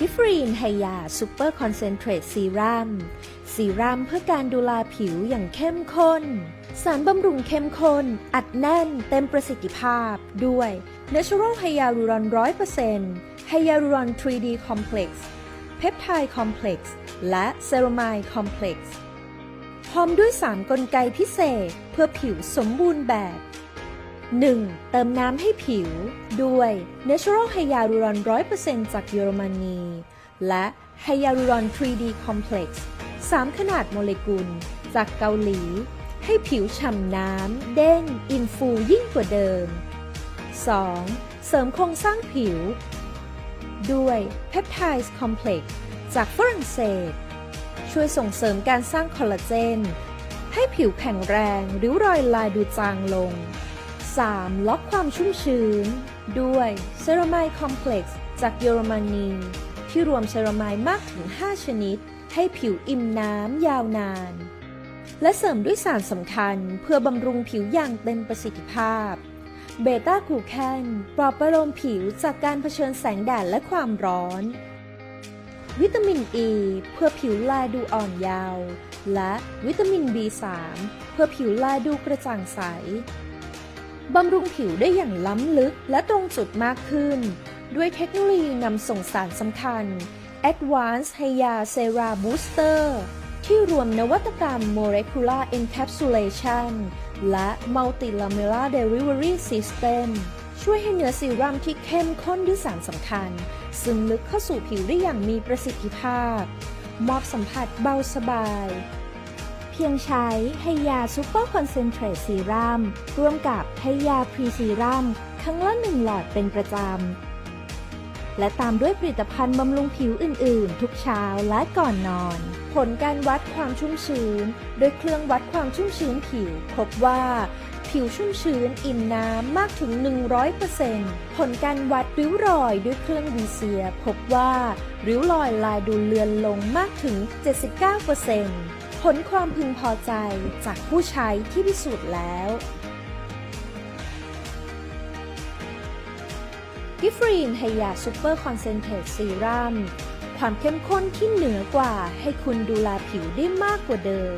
กิฟรีนไฮยาซูเปอร์คอนเซนเทรตซีรัมซีรัมเพื่อการดูแลผิวอย่างเข้มข้น สารบำรุงเข้มข้น อัดแน่นเต็มประสิทธิภาพด้วย Natural Hyaluron 100% Hyaluron 3D Complex Peptide Complex และ Ceramide Complex พร้อมด้วย 3 กลไกพิเศษเพื่อผิวสมบูรณ์แบบ 1. เติมน้ำให้ผิว ด้วย Natural Hyaluron 100%จากเยอรมนี และ Hyaluron 3D Complex 3 ขนาดโมเลกุล จากเกาหลี ให้ผิวฉ่ำน้ำ เด้ง อินฟูยิ่งกว่าเดิม 2. เสริมโครงสร้างผิว ด้วย Peptide Complex จากฝรั่งเศส ช่วยส่งเสริมการสร้างคอลลาเจน ให้ผิวแข็งแรง ริ้วรอยลายดูจางลง 3. ล็อกความชุ่มชื้น ด้วยเซรามายคอมเพล็กซ์จากเยอรมนี ที่รวมเซรามายมากถึง 5 ชนิด ให้ผิวอิ่มน้ำยาวนาน และเสริมด้วยสารสำคัญเพื่อบำรุงผิวอย่างเต็มประสิทธิภาพเบต้ากลูแคนปลอบประโลมผิวจากการเผชิญแสงแดดและความร้อน วิตามินอ e ีเพื่อผิวลายดูอ่อนเยาว์และวิตามิน B3 เพื่อผิวลายดูกระจ่างใส บำรุงผิวได้อย่างล้ำลึกและตรงจุดมากขึ้น ด้วยเทคโนโลยีนำส่งสารสำคัญ Advanced Hya Sera Booster ที่รวมนวัตกรรม Molecular Encapsulation และ Multilamellar Delivery System ช่วยให้เนื้อซีรัมที่เข้มข้นด้วยสารสำคัญ ซึมลึกเข้าสู่ผิวได้อย่างมีประสิทธิภาพ มอบสัมผัสเบาสบาย พียงใช้ไฮยาซูเปอร์คอนเซนเทรตซีรัมร่วมกับไฮยาพรีซีรัมครั้งละหนึ่งหลอดเป็นประจำ และตามด้วยผลิตภัณฑ์บำรุงผิวอื่น ๆ ทุกเช้าและก่อนนอน ผลการวัดความชุ่มชื้น โดยเครื่องวัดความชุ่มชื้นผิว พบว่าผิวชุ่มชื้นอิ่มน้ำมากถึง 100%ผลการวัดริ้วรอยด้วยเครื่องวีเซีย พบว่าริ้วรอยลายดูเลือนลงมากถึง 79% ผลความพึงพอใจจากผู้ใช้ที่พิสูจน์แล้ว กิฟรีนไฮยาซูเปอร์คอนเซนเทรตซีรัมความเข้มข้นที่เหนือกว่าให้คุณดูแลผิวได้มากกว่าเดิม